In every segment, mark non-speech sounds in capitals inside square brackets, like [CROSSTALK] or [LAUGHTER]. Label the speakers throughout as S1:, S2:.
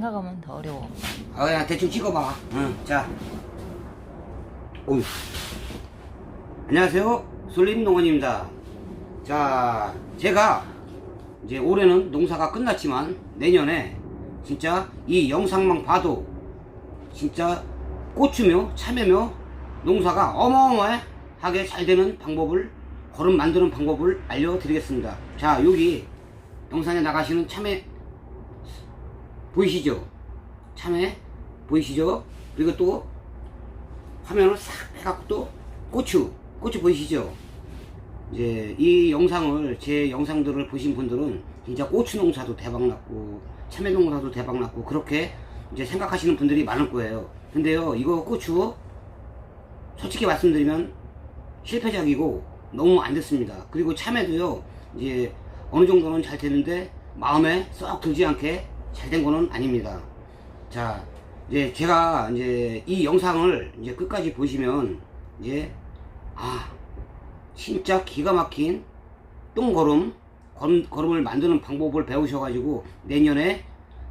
S1: 생각하면 더 어려워.
S2: 아, 그냥 대충 찍어봐. 응, 자. 어휴. 안녕하세요. 솔림 농원입니다. 자, 제가 이제 올해는 농사가 끝났지만 내년에 진짜 이 영상만 봐도 진짜 고추며 참외며 농사가 어마어마하게 잘 되는 방법을 거름 만드는 방법을 알려드리겠습니다. 자, 여기 영상에 나가시는 참외 보이시죠? 참외 보이시죠? 그리고 또 화면을 싹 해갖고 또 고추 고추 보이시죠? 이제 이 영상을 제 영상들을 보신 분들은 진짜 고추 농사도 대박 났고 참외 농사도 대박 났고 그렇게 이제 생각하시는 분들이 많을 거예요. 근데요 이거 고추 솔직히 말씀드리면 실패작이고 너무 안 됐습니다. 그리고 참외도요 이제 어느 정도는 잘 되는데 마음에 썩 들지 않게 잘 된 거는 아닙니다. 자, 이제 제가 이제 이 영상을 이제 끝까지 보시면 이제 아 진짜 기가 막힌 똥걸음 걸음, 걸음을 만드는 방법을 배우셔가지고 내년에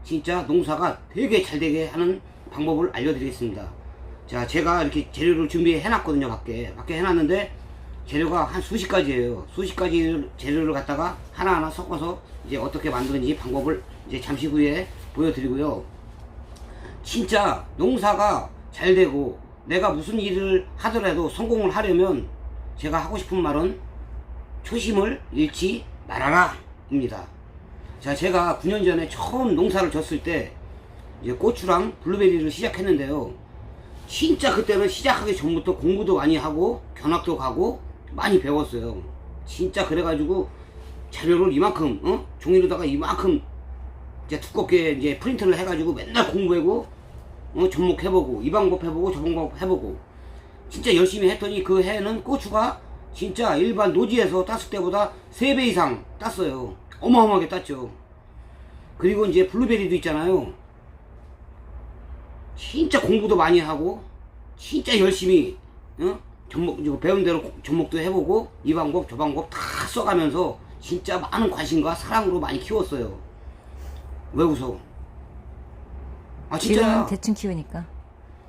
S2: 진짜 농사가 되게 잘 되게 하는 방법을 알려드리겠습니다. 자, 제가 이렇게 재료를 준비해 놨거든요, 밖에. 밖에 해놨는데, 재료가 한 수십 가지예요. 수십 가지 재료를 갖다가 하나하나 섞어서 이제 어떻게 만드는지 방법을 이제 잠시 후에 보여드리고요. 진짜 농사가 잘 되고 내가 무슨 일을 하더라도 성공을 하려면 제가 하고 싶은 말은 초심을 잃지 말아라 입니다. 자, 제가 9년 전에 처음 농사를 졌을 때 이제 고추랑 블루베리를 시작했는데요. 진짜 그때는 시작하기 전부터 공부도 많이 하고 견학도 가고 많이 배웠어요. 진짜 그래가지고 자료를 이만큼 어? 종이로다가 이만큼 이제 두껍게 이제 프린트를 해가지고 맨날 공부하고 어, 접목해보고 이 방법 해보고 저 방법 해보고 진짜 열심히 했더니 그 해는 고추가 진짜 일반 노지에서 땄을 때보다 3배 이상 땄어요. 어마어마하게 땄죠. 그리고 이제 블루베리도 있잖아요. 진짜 공부도 많이 하고 진짜 열심히 어? 접목 배운 대로 접목도 해보고 이 방법 저 방법 다 써가면서 진짜 많은 관심과 사랑으로 많이 키웠어요. 왜 웃어? 아 진짜.
S1: 지금은 대충 키우니까.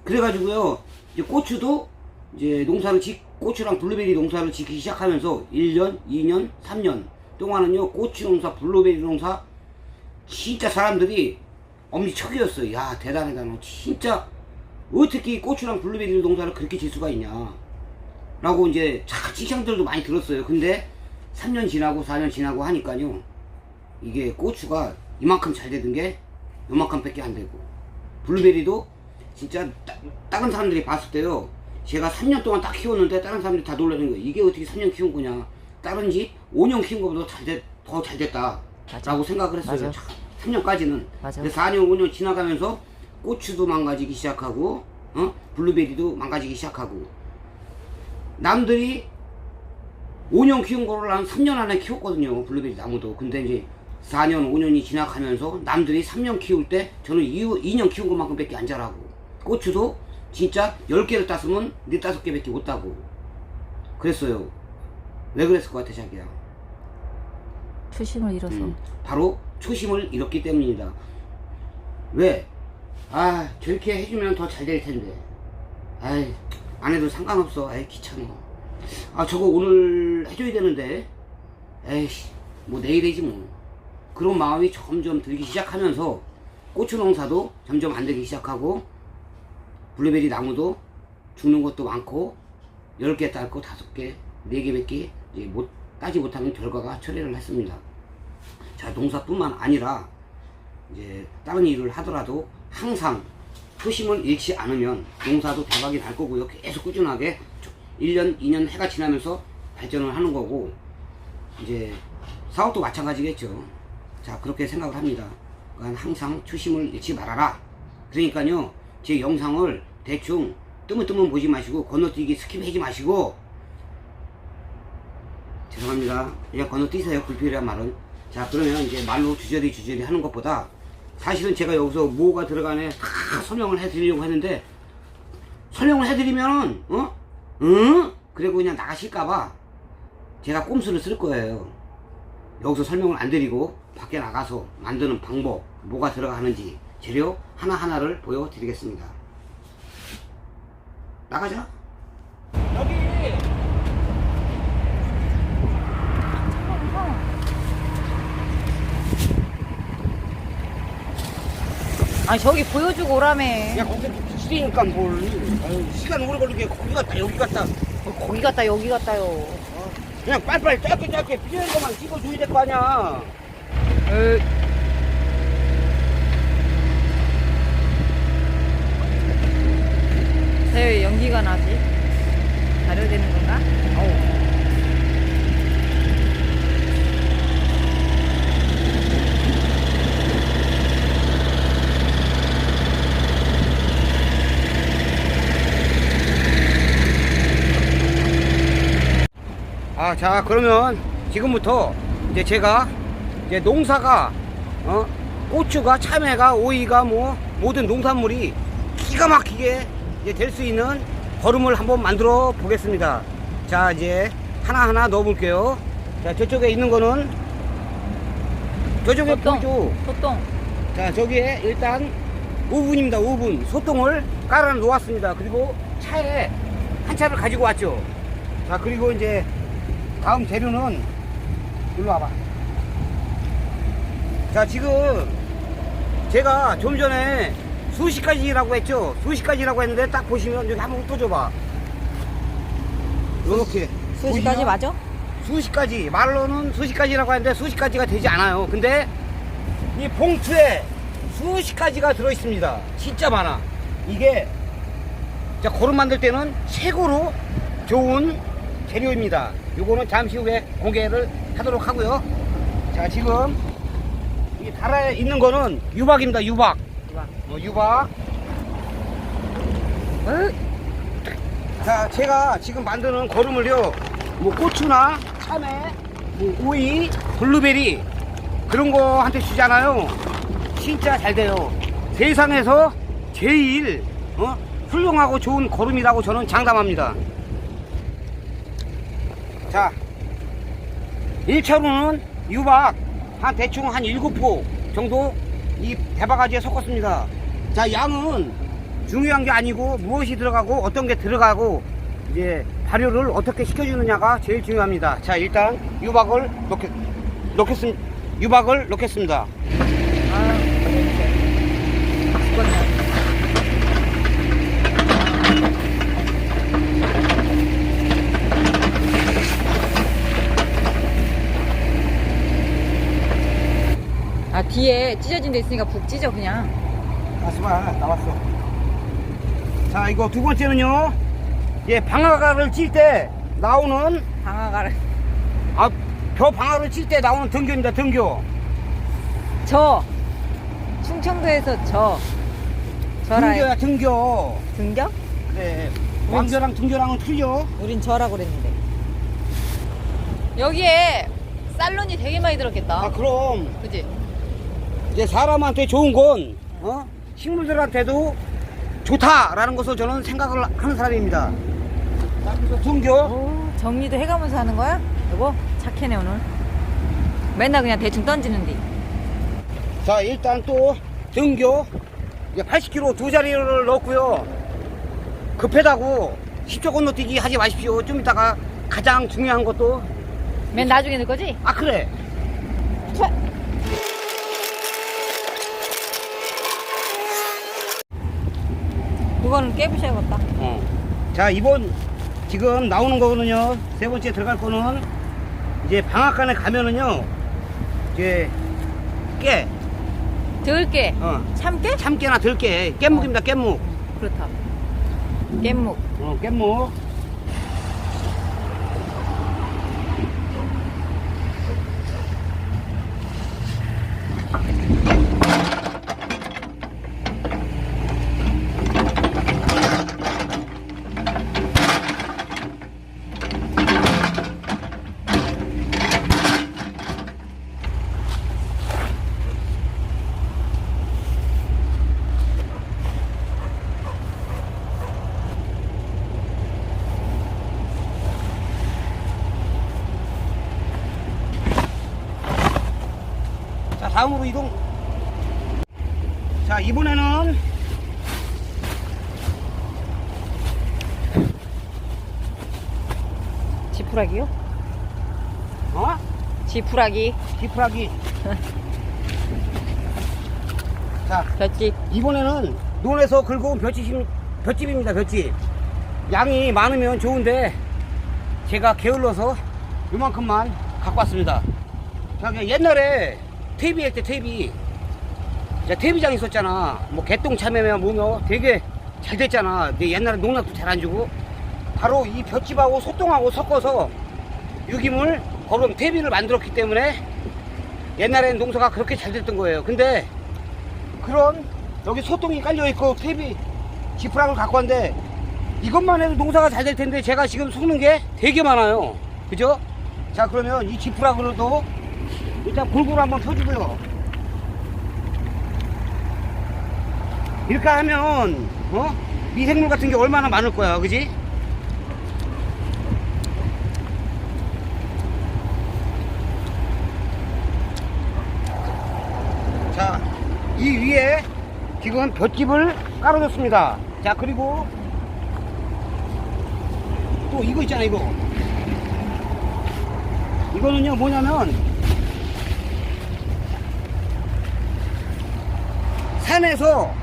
S2: 그래가지고요, 이제 고추도 이제 농사를 짓, 고추랑 블루베리 농사를 짓기 시작하면서 1년, 2년, 3년 동안은요, 고추 농사, 블루베리 농사, 진짜 사람들이 엄지척이었어요. 야, 대단하다. 너 진짜, 어떻게 이 고추랑 블루베리 농사를 그렇게 질 수가 있냐. 라고 이제 자, 칭찬들도 많이 들었어요. 근데 3년 지나고 4년 지나고 하니까요, 이게 고추가 이만큼 잘 되던 게 요만큼 밖에 안 되고, 블루베리도 진짜 따, 다른 사람들이 봤을 때요. 제가 3년 동안 딱 키웠는데 다른 사람들이 다 놀라는 거예요. 이게 어떻게 3년 키운 거냐. 다른 집 5년 키운 것보다 더잘 됐다.
S1: 맞아.
S2: 라고 생각을 했어요.
S1: 맞아.
S2: 3년까지는.
S1: 맞아.
S2: 근데 4년 5년 지나가면서 고추도 망가지기 시작하고 어? 블루베리도 망가지기 시작하고. 남들이 5년 키운 거를 한 3년 안에 키웠거든요. 블루베리 나무도. 근데 이제 4년 5년이 지나가면서 남들이 3년 키울 때 저는 2, 2년 키운 것만큼 밖에 안 자라고. 고추도 진짜 10개를 땄으면 4, 5개 밖에 못 따고. 그랬어요. 왜 그랬을 것 같아 자기야?
S1: 초심을 잃어서.
S2: 음, 바로 초심을 잃었기 때문입니다. 왜? 아 저렇게 해주면 더 잘 될 텐데. 아이 안 해도 상관없어. 아이 귀찮아. 아 저거 오늘 해줘야 되는데. 에이씨 뭐 내일이지 뭐 그런 마음이 점점 들기 시작하면서 고추 농사도 점점 안 되기 시작하고 블루베리 나무도 죽는 것도 많고 10개 딸고 5개, 4개밖에 이제 못, 따지 못하는 결과가 처리를 했습니다. 자, 농사뿐만 아니라 이제 다른 일을 하더라도 항상 초심을 잃지 않으면 농사도 대박이 날 거고요. 계속 꾸준하게 1년, 2년 해가 지나면서 발전을 하는 거고 이제 사업도 마찬가지겠죠. 자, 그렇게 생각을 합니다. 그러니까 항상 초심을 잃지 말아라. 그러니까요, 제 영상을 대충 뜨문뜨문 보지 마시고 건너뛰기 스킵하지 마시고 죄송합니다. 그냥 건너뛰세요. 불필요한 말은. 자, 그러면 이제 말로 주저리 주저리 하는 것보다 사실은 제가 여기서 뭐가 들어가네 다 설명을 해드리려고 했는데 설명을 해드리면은 어? 응? 그리고 그냥 나가실까봐 제가 꼼수를 쓸 거예요. 여기서 설명을 안 드리고 밖에 나가서 만드는 방법, 뭐가 들어가는지 재료 하나하나를 보여드리겠습니다. 나가자. 여기!
S1: 아니 저기 보여주고 오라며.
S2: 야 거기 시리니까 뭘. 아유, 시간 오래 걸리게 거기 갔다 여기 갔다.
S1: 거기 갔다 여기 갔다요.
S2: 그냥 빨리빨리 짧게 짧게 필요한 것만 찍어줘야 될 거 아니야
S1: 에이. 왜 연기가 나지? 발효되는 건가? 어우.
S2: 아, 자, 그러면 지금부터 이제 제가 이제 농사가, 어, 고추가, 참외가, 오이가 뭐, 모든 농산물이 기가 막히게 이제 될 수 있는 거름을 한번 만들어 보겠습니다. 자, 이제 하나하나 넣어 볼게요. 자, 저쪽에 있는 거는, 저쪽에 보이죠?
S1: 소똥 소똥
S2: 자, 저기에 일단 오븐입니다. 오븐. 소똥을 깔아 놓았습니다. 그리고 차에 한 차를 가지고 왔죠. 자, 그리고 이제 다음 재료는 일로 와봐. 자, 지금 제가 좀 전에 수시까지라고 했죠. 수시까지라고 했는데 딱 보시면 여기 한번 흩어줘봐. 요렇게.
S1: 수시까지? 맞아?
S2: 수시까지 말로는 수시까지라고 하는데 수시까지가 되지 않아요 근데 이 봉투에 수시까지가 들어있습니다 진짜 많아 이게 자 거름 만들 때는 최고로 좋은 재료입니다 요거는 잠시 후에 공개를 하도록 하고요 자 지금 이 달아에 있는 거는 유박입니다 유박
S1: 유박.
S2: 어, 유박 자, 제가 지금 만드는 거름을요, 뭐 고추나 참외, 뭐 오이, 블루베리 그런 거한테 주잖아요. 진짜 잘 돼요. 세상에서 제일 어? 훌륭하고 좋은 거름이라고 저는 장담합니다. 자, 1차로는 유박 한 대충 한 7포 정도 이 대바가지에 섞었습니다. 자, 양은 중요한 게 아니고 무엇이 들어가고 어떤 게 들어가고 이제 발효를 어떻게 시켜주느냐가 제일 중요합니다. 자, 일단 유박을 넣겠, 넣겠습, 유박을 넣겠습니다.
S1: 아유 냄새 죽겠네 아 뒤에 찢어진 데 있으니까 북 찢어 그냥
S2: 가스마 나왔어. 자, 이거 두 번째는요. 예, 방아가를 찔 때 나오는
S1: 방아가를
S2: 아, 벼 방아를 찔 때 나오는 등교입니다. 등교.
S1: 저 충청도에서 저 저라
S2: 등교야, 등교.
S1: 등겨?
S2: 그래. 왕교랑 등교랑은 틀려.
S1: 우린 저라고 그랬는데 여기에 살론이 되게 많이 들었겠다
S2: 아, 그럼
S1: 그지?
S2: 이제 사람한테 좋은 건 어? 식물들한테도 좋다라는 것을 저는 생각을 하는 사람입니다. 등교.
S1: 오, 정리도 해가면서 하는 거야? 여보 착해네 오늘 맨날 그냥 대충 던지는데
S2: 자, 일단 또 등교. 이제 80kg 두 자리를 넣었고요. 급하다고 10초 건너뛰기 하지 마십시오. 좀 이따가 가장 중요한 것도
S1: 맨 나중에 넣을 거지?
S2: 아 그래.
S1: 그거는 깨부셔야겠다
S2: 어. 자, 이번 지금 나오는 거는요. 세 번째 들어갈 거는 이제 방앗간에 가면은요. 이제 깨,
S1: 들깨
S2: 어,
S1: 참깨?
S2: 참깨나 들깨, 깻묵입니다. 깻묵.
S1: 그렇다 깻묵
S2: 어, 깻묵. 다음으로 이동. 자 이번에는
S1: 지푸라기요?
S2: 어?
S1: 지푸라기.
S2: 디프라기 [LAUGHS] 자
S1: 볏짚.
S2: 이번에는 논에서 긁어온 볏집, 볏집입니다 볏집 양이 많으면 좋은데 제가 게을러서 요만큼만 갖고 왔습니다 자 그냥 옛날에 퇴비 할 때 퇴비. 자, 퇴비장 있었잖아. 뭐 개똥 참외며 뭐며 되게 잘 됐잖아. 근데 옛날에 농락도 잘 안 주고. 바로 이 볏집하고 소똥하고 섞어서 유기물 거름 퇴비를 만들었기 때문에 옛날엔 농사가 그렇게 잘 됐던 거예요. 근데 그런 여기 소똥이 깔려 있고 퇴비 지프락을 갖고 왔는데 이것만 해도 농사가 잘 될 텐데 제가 지금 속는 게 되게 많아요. 그죠? 자 그러면 이 지프락으로도 일단 골고루 한번 펴주고요 이렇게 하면 어? 미생물 같은 게 얼마나 많을 거야 그지? 자, 이 위에 지금 볏짚을 깔아줬습니다. 자, 그리고 또 이거 있잖아, 이거. 이거는요, 뭐냐면, 산에서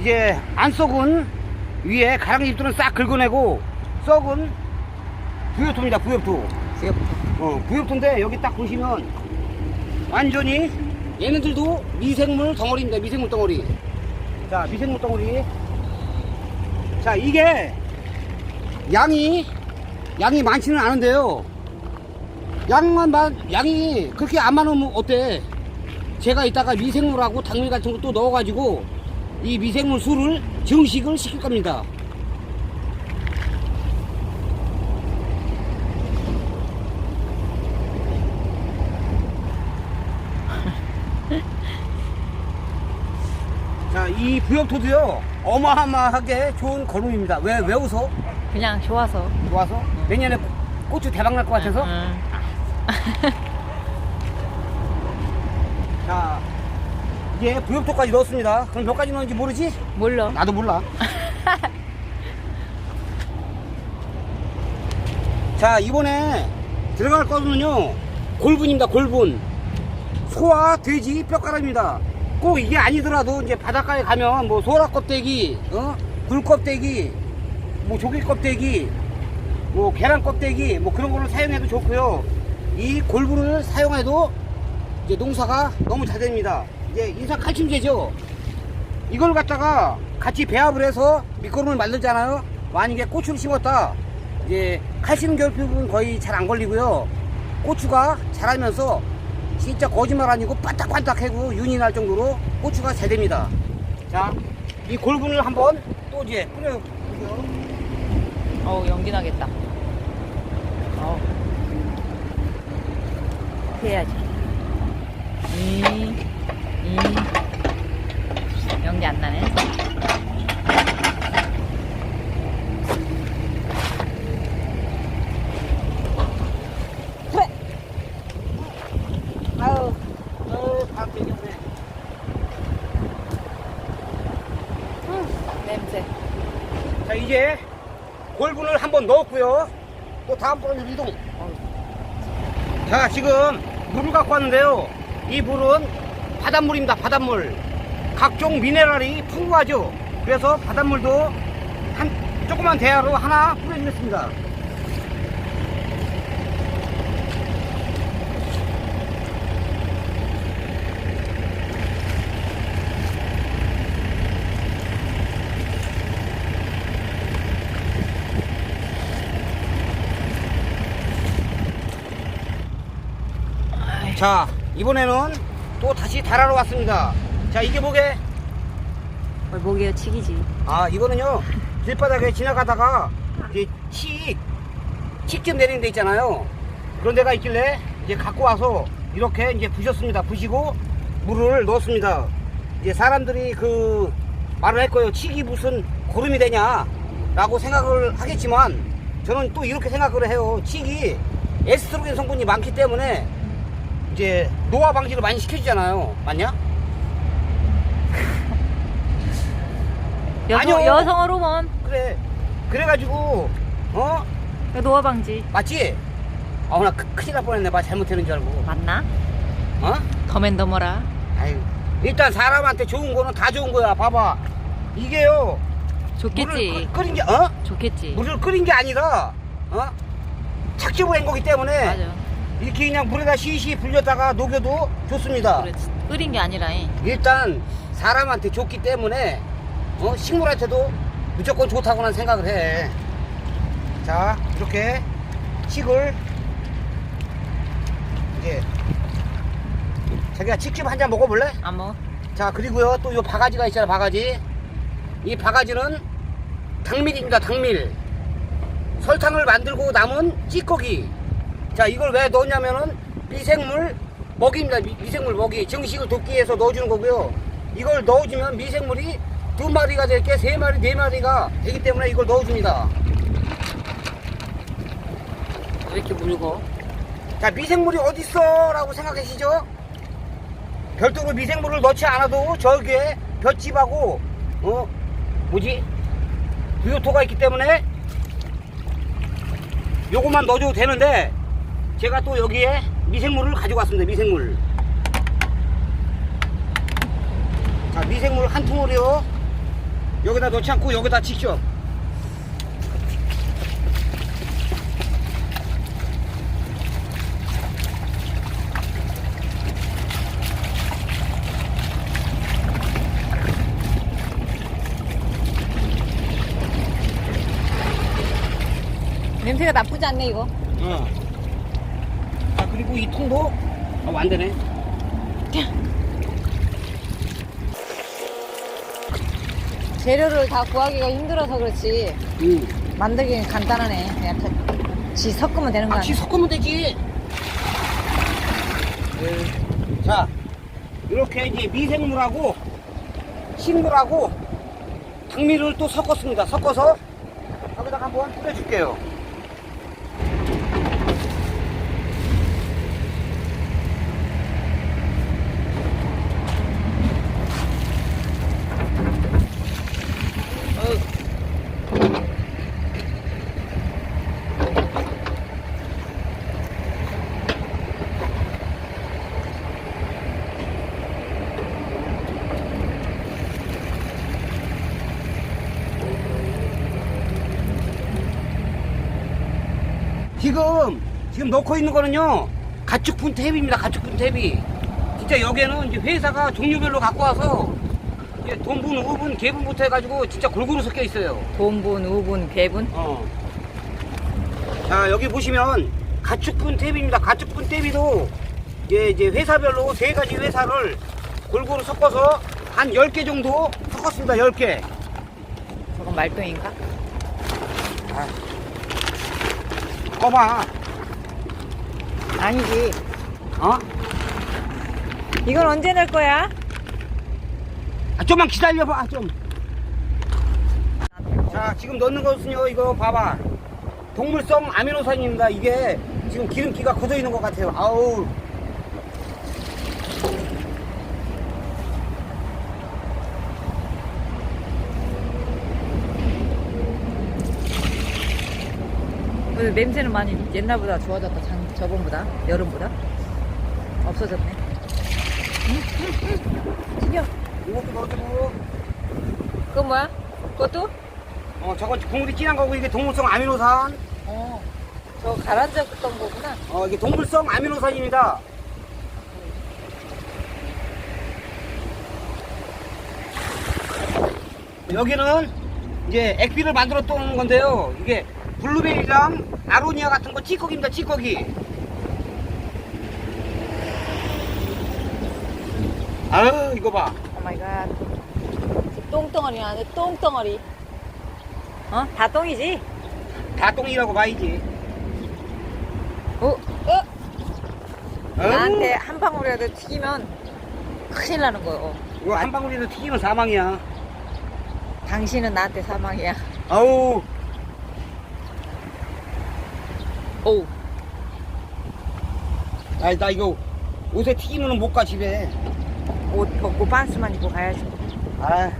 S2: 이제 안 썩은 위에 가랑잎들은 싹 긁어내고 썩은 부엽토입니다, 부엽토. 어, 부엽토인데 여기 딱 보시면 완전히 얘네들도 미생물 덩어리입니다. 미생물 덩어리. 자, 미생물 덩어리. 자, 이게 양이 양이 많지는 않은데요. 양만 많 양이 그렇게 안 많으면 어때? 제가 이따가 미생물하고 당밀 같은 거또 넣어가지고 이 미생물 수를 증식을 시킬 겁니다. 자, 이 부엽토도요, 어마어마하게 좋은 걸음입니다. 왜, 왜 웃어?
S1: 그냥 좋아서.
S2: 좋아서? 내년에 고- 고추 대박 날 것 같아서?
S1: 응.
S2: 자, 이제 부엽토까지 넣었습니다. 그럼 몇 가지 넣었는지 모르지?
S1: 몰라.
S2: 나도 몰라. [LAUGHS] 자, 이번에 들어갈 거는요, 골분입니다, 골분. 소와 돼지 뼈가락입니다. 꼭 이게 아니더라도 이제 바닷가에 가면 뭐 소라 껍데기, 어? 굴 껍데기, 뭐 조개 껍데기, 뭐 계란 껍데기, 뭐 그런 거를 사용해도 좋고요. 이 골분을 사용해도 이제 농사가 너무 잘 됩니다. 이제 인산 칼슘제죠. 이걸 갖다가 같이 배합을 해서 밑거름을 만들잖아요. 만약에 고추를 심었다. 이제 칼슘 결핍은 거의 잘 안 걸리고요. 고추가 자라면서 진짜 거짓말 아니고 반딱반딱하고 윤이 날 정도로 고추가 잘 됩니다. 자, 이 골분을 한번 또 이제 뿌려볼게요.
S1: 어우, 연기 나겠다. 어우. 해야지. 이, 이. 연기 안 나네.
S2: 밥 되겠네.
S1: 냄새.
S2: 자, 이제 골분을 한번 넣었고요. 또 다음번으로 이동. 자, 지금 물을 갖고 왔는데요. 이 물은 바닷물입니다. 바닷물. 각종 미네랄이 풍부하죠. 그래서 바닷물도 한 조그만 대야로 하나 뿌려주겠습니다. 자, 이번에는 또 다시 달아러 왔습니다. 자, 이게 뭐게?
S1: 어, 목이요, 치기지.
S2: 아, 이거는요, 길바닥에 지나가다가, 이제 칡, 칡즙 내리는 데 있잖아요. 그런 데가 있길래, 이제 갖고 와서, 이렇게 이제 부셨습니다. 부시고, 물을 넣었습니다. 이제 사람들이 그, 말을 할 거예요. 칡이 무슨 고름이 되냐? 라고 생각을 하겠지만, 저는 또 이렇게 생각을 해요. 칡이 에스트로겐 성분이 많기 때문에, 이제 노화 방지를 많이 시켜주잖아요. 맞냐?
S1: 여성,
S2: 아니요.
S1: 여성 호르몬.
S2: 그래. 그래가지고 어
S1: 노화 방지.
S2: 맞지? 아나 큰일 날 뻔했네. 말 잘못했는 줄 알고.
S1: 맞나?
S2: 어?
S1: 더맨더머라.
S2: 아유 일단 사람한테 좋은 거는 다 좋은 거야. 봐봐. 이게요.
S1: 좋겠지.
S2: 물을 끓- 끓인 게 어?
S1: 좋겠지.
S2: 물을 끓인 게 아니라 어? 착즙을 한 거기 때문에
S1: 맞아.
S2: 이렇게 그냥 물에다 시시 불렸다가 녹여도 좋습니다.
S1: 그래. 끓인 게 아니라. 잉.
S2: 일단 사람한테 좋기 때문에 어? 식물한테도 무조건 좋다고 난 생각을 해. 자 이렇게 식을 이제 자기가 직접 한 잔 먹어볼래?
S1: 안 먹어.
S2: 자 그리고요 또 요 바가지가 있잖아 바가지 이 바가지는 당밀입니다 당밀 설탕을 만들고 남은 찌꺼기 자 이걸 왜 넣냐면은 미생물 먹이입니다. 미, 미생물 먹이. 정식을 돕기 위해서 넣어주는 거고요. 이걸 넣어주면 미생물이 두 마리가 될 게 세 마리 네 마리가 되기 때문에 이걸 넣어줍니다.
S1: 왜 이렇게 물고?
S2: 자 미생물이 어딨어? 라고 생각하시죠? 별도로 미생물을 넣지 않아도 저기에 볏짚하고 어? 뭐지? 부요토가 있기 때문에 요것만 넣어줘도 되는데 제가 또 여기에 미생물을 가지고 왔습니다 미생물 자 미생물 한 통을요 여기다 넣지 않고 여기다 직접
S1: 냄새가 나쁘지 않네 이거.
S2: 어. 자 그리고 이 통도 아, 안 되네.
S1: 재료를 다 구하기가 힘들어서 그렇지.
S2: 응.
S1: 만들기는 간단하네. 그냥 다- 지 섞으면 되는 거
S2: 같이
S1: 아니야?
S2: 섞으면 되지. 네. 자, 이렇게 이제 미생물하고 식물하고 당미를 또 섞었습니다. 섞어서 여기다가 한번 뿌려줄게요. 지금 지금 넣고 있는 거는요 가축분 탭입니다 가축분 탭이 진짜 여기에는 이제 회사가 종류별로 갖고 와서 이제 돈분, 우분, 개분부터 해가지고 진짜 골고루 섞여 있어요.
S1: 돈분, 우분, 개분.
S2: 어. 자 여기 보시면 가축분 탭입니다. 가축분 탭이도 예, 이제 회사별로 세 가지 회사를 골고루 섞어서 한 10개 정도 섞었습니다. 10개.
S1: 저건 말똥인가?
S2: 아. 꺼봐.
S1: 아니지.
S2: 어?
S1: 이건 언제 넣을 거야?
S2: 아, 좀만 기다려봐 좀. 자 지금 넣는 것은요 이거 봐봐 동물성 아미노산입니다 이게 지금 기름기가 굳어 있는 것 같아요 아우
S1: 냄새는 많이 옛날보다 좋아졌다. 장, 저번보다 여름보다 없어졌네. 튀겨.
S2: 이것도 넣어주고
S1: 그건 뭐야? 그것도?
S2: 어 저건 국물이 진한 거고 이게 동물성 아미노산
S1: 어. 저 가라앉았던 거구나.
S2: 어 이게 동물성 아미노산입니다 여기는 이제 액비를 만들었던 건데요 이게 블루베리랑 아로니아 같은 거 찌꺼기입니다 찌꺼기 아유 이거 봐
S1: 오 마이 갓. 똥덩어리 나네, 똥덩어리. 어? 다 똥이지?
S2: 다 똥이라고 봐야지
S1: 어? 어? 나한테 한 방울이라도 튀기면 큰일 나는 거요.
S2: 이거 한 방울이라도 튀기면 사망이야
S1: 당신은 나한테 사망이야.
S2: 아우
S1: 오.
S2: 아, 나 이거 옷에 튀기면 못 가 집에
S1: 옷 벗고 반스만 입고 가야지.
S2: 아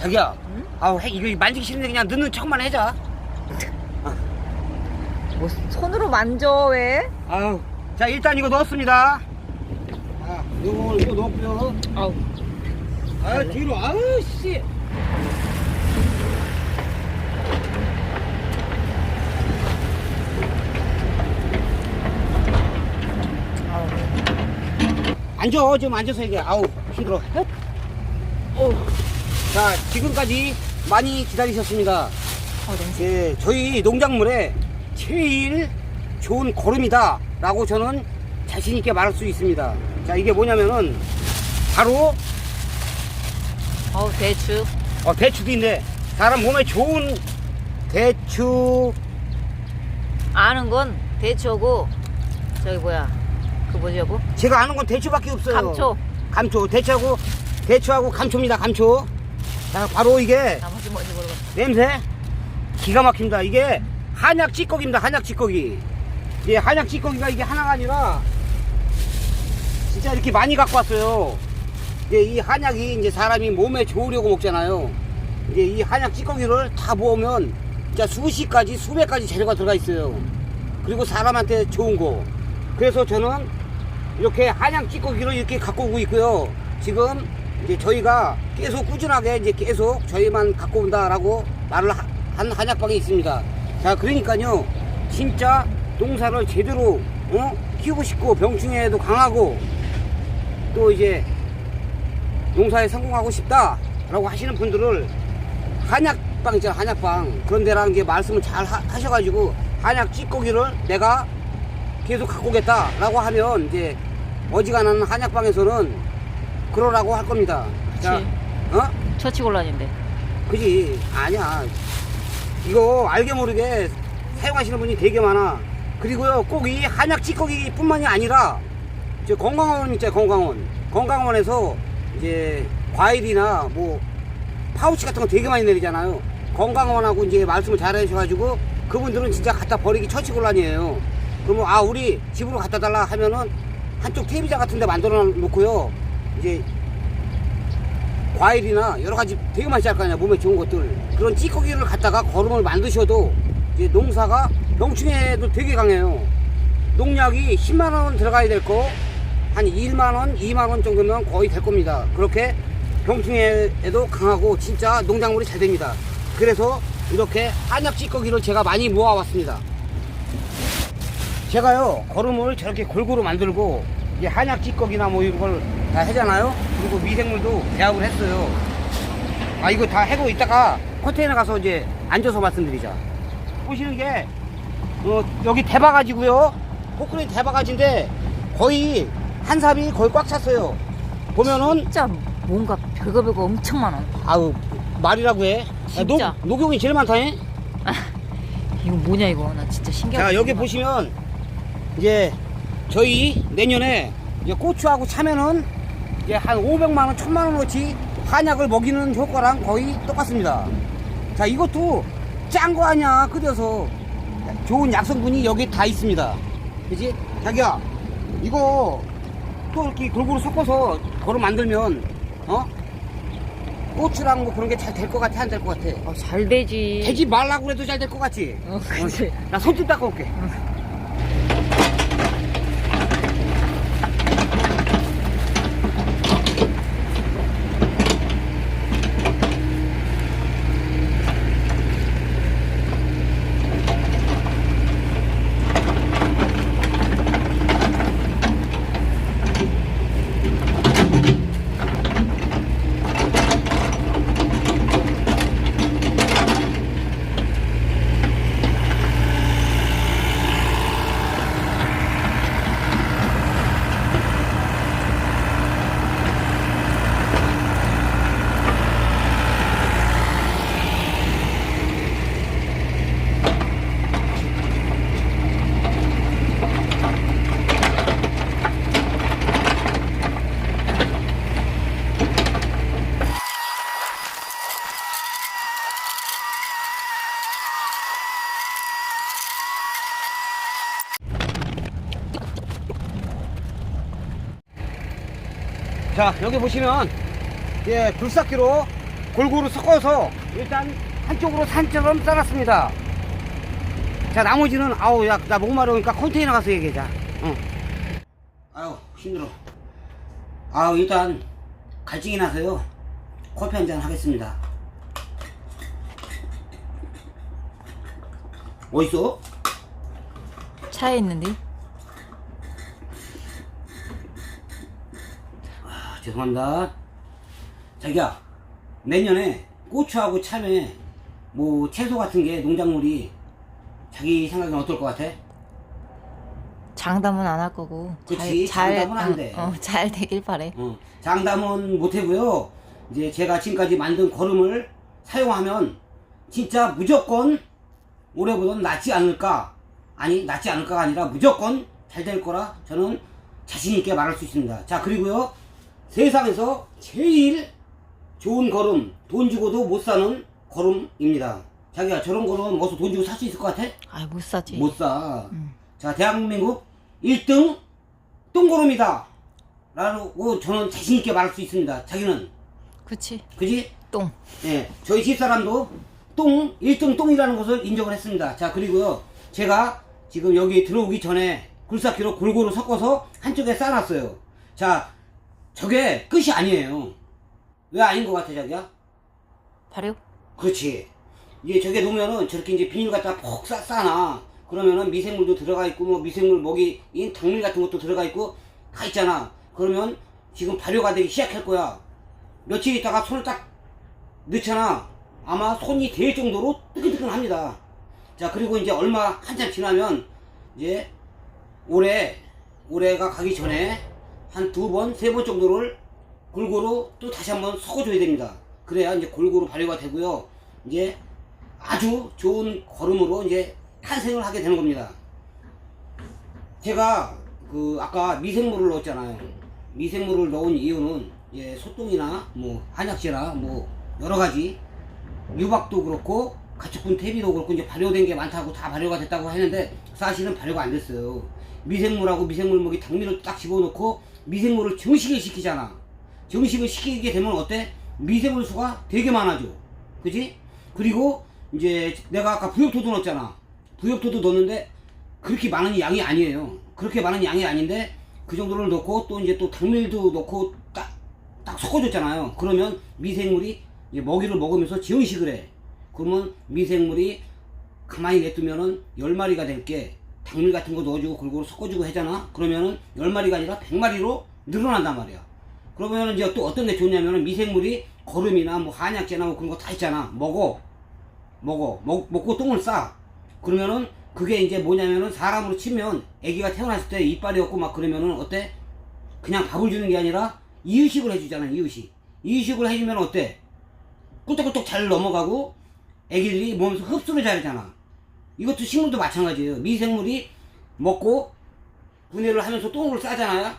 S2: 자기야
S1: 응?
S2: 아, 이거 만지기 싫은데 그냥 넣는 척만 해자 아.
S1: 뭐 손으로 만져 왜?
S2: 아우 자 일단 이거 넣었습니다 아 이거 이거 넣고요.
S1: 아우
S2: 아 뒤로 아우 씨 앉아 좀 앉아서 얘기해. 아우 힘들어. 어. 자 지금까지 많이 기다리셨습니다.
S1: 어 냄새.
S2: 예, 저희 농작물에 제일 좋은 거름이다 라고 저는 자신 있게 말할 수 있습니다 자 이게 뭐냐면은 바로
S1: 어우 대추.
S2: 어, 대추도 있는데 사람 몸에 좋은 대추
S1: 아는 건 대추하고 저기 뭐야 그 여보?
S2: 제가 아는 건 대추밖에 없어요
S1: 감초.
S2: 감초 대추하고 대추하고 감초입니다 감초 자 바로 이게
S1: 나머지 뭔지 모르겠어.
S2: 냄새 기가 막힙니다. 이게 한약 찌꺼기입니다. 한약 찌꺼기. 이 한약 찌꺼기가 이게 하나가 아니라 진짜 이렇게 많이 갖고 왔어요. 이제 이 한약이 이제 사람이 몸에 좋으려고 먹잖아요. 이제 이 한약 찌꺼기를 다 모으면 진짜 수십 가지, 수백 가지 재료가 들어가 있어요. 그리고 사람한테 좋은 거. 그래서 저는 이렇게 한약 찌꺼기를 이렇게 갖고 오고 있고요. 지금 이제 저희가 계속 꾸준하게 이제 계속 저희만 갖고 온다라고 말을 하- 한 한약방이 있습니다. 자, 그러니까요. 진짜 농사를 제대로 어? 키우고 싶고 병충해에도 강하고 또 이제 농사에 성공하고 싶다라고 하시는 분들을 한약방 있잖아 한약방 그런 데라는 게 말씀을 잘 하, 하셔가지고 한약 찌꺼기를 내가 계속 갖고 오겠다라고 하면 이제 어지간한 한약방에서는 그러라고 할 겁니다. 자, 어?
S1: 처치곤란인데.
S2: 그지? 아니야. 이거 알게 모르게 사용하시는 분이 되게 많아. 그리고요 꼭 이 한약 찌꺼기 뿐만이 아니라 저 건강원 있잖아요 건강원. 건강원에서 이제 과일이나 뭐 파우치 같은 거 되게 많이 내리잖아요. 건강원하고 이제 말씀을 잘 해주셔가지고 그분들은 진짜 갖다 버리기 처치곤란이에요. 그러면 아 우리 집으로 갖다 달라 하면은 한쪽 퇴비장 같은 데 만들어 놓고요. 이제 과일이나 여러 가지 되게 짤거 아니야 몸에 좋은 것들. 그런 찌꺼기를 갖다가 거름을 만드셔도 이제 농사가 병충해도 되게 강해요. 농약이 10만원 들어가야 될 거한 1만원 2만원 정도면 거의 될 겁니다. 그렇게 병충해에도 강하고 진짜 농작물이 잘 됩니다. 그래서 이렇게 한약 찌꺼기를 제가 많이 모아왔습니다 제가요 거름을 저렇게 골고루 만들고 이제 한약 찌꺼기나 뭐 이런 걸다 하잖아요 그리고 미생물도 배합을 했어요 아 이거 다 해고 있다가 컨테이너 가서 이제 앉아서 말씀드리자 보시는 게 어, 여기 대바가지고요 포크레인 대바가지인데 거의 한 삽이 거의 꽉 찼어요 보면은
S1: 진짜 뭔가 별거 별거 엄청 많아.
S2: 아우 말이라고 해 야, 녹,
S1: 진짜.
S2: 녹용이 제일 많다 해?
S1: 이거 뭐냐 이거 나 진짜 신기하다.
S2: 자 여기 보시면 이제 저희 내년에 이제 고추하고 참외는 이제 한 500만 원, 1000만 원어치 한약을 먹이는 효과랑 거의 똑같습니다. 자 이것도 짠 거 아니야 끓여서 좋은 약성분이 여기 다 있습니다. 그지? 자기야 이거 또 이렇게 골고루 섞어서 거로 만들면 어 고추랑 뭐 그런 게 잘 될 것 같아 안 될 것 같아?
S1: 어, 잘 되지.
S2: 되지 말라고 해도 잘 될 것 같지?
S1: 어, 그치.
S2: 나손 좀 닦아 올게. 자 여기 보시면 예 굴삭기로 골고루 섞어서 일단 한쪽으로 산처럼 싸놨습니다. 자 나머지는 아우 야 나 목마르니까 컨테이너 가서 얘기하자. 어. 아유 힘들어. 아우 일단 갈증이 나서요. 커피 한 잔 하겠습니다. 어딨어?
S1: 차에 있는데.
S2: 죄송합니다. 자기야, 내년에 고추하고 참외, 뭐 채소 같은 게 농작물이 자기 생각엔 어떨 것 같아?
S1: 장담은 안 할 거고.
S2: 그치, 장담은 안 돼.
S1: 어, 잘 되길 바래.
S2: 어, 장담은 못 해고요. 이제 제가 지금까지 만든 거름을 사용하면 진짜 무조건 올해보다는 낫지 않을까? 아니, 낫지 않을까가 아니라 무조건 잘 될 거라 저는 자신있게 말할 수 있습니다. 자, 그리고요. 세상에서 제일 좋은 걸음, 돈 주고도 못 사는 걸음입니다. 자기야, 저런 걸음 어디서 돈 주고 살 수 있을 것 같아?
S1: 아, 못 사지.
S2: 못 사.
S1: 음.
S2: 자, 대한민국 1등 똥고름이다. 라고 저는 자신있게 말할 수 있습니다. 자기는.
S1: 그치.
S2: 그지?
S1: 똥.
S2: 예. 저희 집사람도 똥, 1등 똥이라는 것을 인정을 했습니다. 자, 그리고요. 제가 지금 여기 들어오기 전에 굴삭기로 골고루 섞어서 한쪽에 싸놨어요. 자, 저게 끝이 아니에요. 왜 아닌 것 같아, 자기야?
S1: 발효?
S2: 그렇지. 이제 저게 놓으면은 저렇게 이제 비닐 갖다 푹 싸, 싸놔. 그러면은 미생물도 들어가 있고, 뭐 미생물 먹이, 인 당밀 같은 것도 들어가 있고, 다 있잖아. 그러면 지금 발효가 되기 시작할 거야. 며칠 있다가 손을 딱 넣잖아. 아마 손이 될 정도로 뜨끈뜨끈 합니다. 자, 그리고 이제 얼마 한참 지나면, 이제 올해, 올해가 가기 전에 한 두 번, 세 번 정도를 골고루 또 다시 한번 섞어줘야 됩니다. 그래야 이제 골고루 발효가 되고요. 이제 아주 좋은 걸음으로 이제 탄생을 하게 되는 겁니다. 제가 그 아까 미생물을 넣었잖아요. 미생물을 넣은 이유는 이제 소똥이나 뭐 한약재나 뭐 여러 가지 유박도 그렇고 가축분 퇴비도 그렇고 이제 발효된 게 많다고 다 발효가 됐다고 했는데 사실은 발효가 안 됐어요. 미생물하고 미생물 먹이 당면을 딱 집어넣고 미생물을 증식을 시키잖아. 증식을 시키게 되면 어때? 미생물 수가 되게 많아져. 그지? 그리고 이제 내가 아까 부엽토도 넣었잖아. 부엽토도 넣었는데 그렇게 많은 양이 아니에요. 그렇게 많은 양이 아닌데 그 정도를 넣고 또 이제 또 당밀도 넣고 딱, 딱 섞어줬잖아요. 그러면 미생물이 먹이를 먹으면서 증식을 해. 그러면 미생물이 가만히 냅두면은 10마리가 될게 당밀 같은 거 넣어주고 골고루 섞어주고 하잖아. 그러면은 10마리가 아니라 100마리로 늘어난단 말이야. 그러면 이제 또 어떤 게 좋냐면은 미생물이 거름이나 뭐 한약재나 뭐 그런 거 다 있잖아. 먹어. 먹어. 먹, 먹고 똥을 싸. 그러면은 그게 이제 뭐냐면은 사람으로 치면 아기가 태어났을 때 이빨이 없고 막 그러면은 어때? 그냥 밥을 주는 게 아니라 이유식을 해주잖아. 이유식. 이유식을 해주면 어때? 꿀떡꿀떡 잘 넘어가고 애기들이 몸에서 흡수를 잘하잖아. 이것도 식물도 마찬가지예요. 미생물이 먹고 분해를 하면서 똥을 싸잖아요.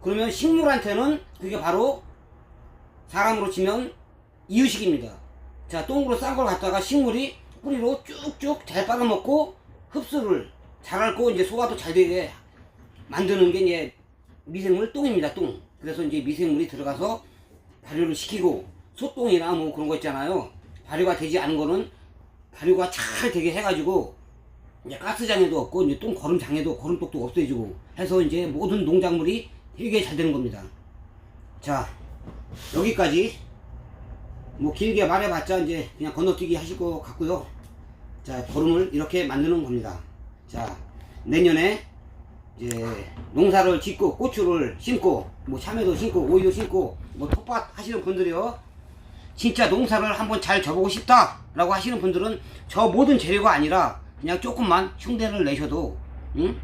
S2: 그러면 식물한테는 그게 바로 사람으로 치면 이유식입니다. 자, 똥으로 싼 걸 갖다가 식물이 뿌리로 쭉쭉 잘 빨아먹고 흡수를 잘하고 이제 소화도 잘 되게 만드는 게 이제 미생물 똥입니다. 똥. 그래서 이제 미생물이 들어가서 발효를 시키고 소똥이나 뭐 그런 거 있잖아요. 발효가 되지 않은 거는 발효가 잘 되게 해가지고 이제 가스 장애도 없고 이제 똥 거름 장애도 거름독도 없애주고 해서 이제 모든 농작물이 되게 잘 되는 겁니다. 자 여기까지 뭐 길게 말해봤자 이제 그냥 건너뛰기 하실 것 같고요. 자 거름을 이렇게 만드는 겁니다. 자 내년에 이제 농사를 짓고 고추를 심고 뭐 참외도 심고 오이도 심고 뭐 텃밭 하시는 분들이요 진짜 농사를 한번 잘 접어보고 싶다 라고 하시는 분들은 저 모든 재료가 아니라 그냥 조금만 흉내를 내셔도 응?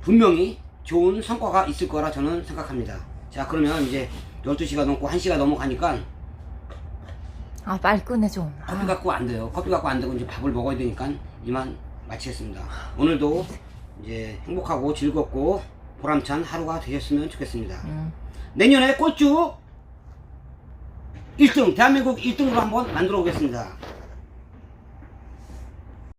S2: 분명히 좋은 성과가 있을 거라 저는 생각합니다. 자 그러면 이제 12시가 넘고 1시가 넘어가니까
S1: 아, 빨리 끝내 좀.
S2: 커피
S1: 아,
S2: 갖고 안 돼요. 커피 갖고 안 되고 이제 밥을 먹어야 되니까 이만 마치겠습니다. 오늘도 이제 행복하고 즐겁고 보람찬 하루가 되셨으면 좋겠습니다.
S1: 음.
S2: 내년에 꼴찌 1등, 대한민국 1등으로 한번 만들어 보겠습니다.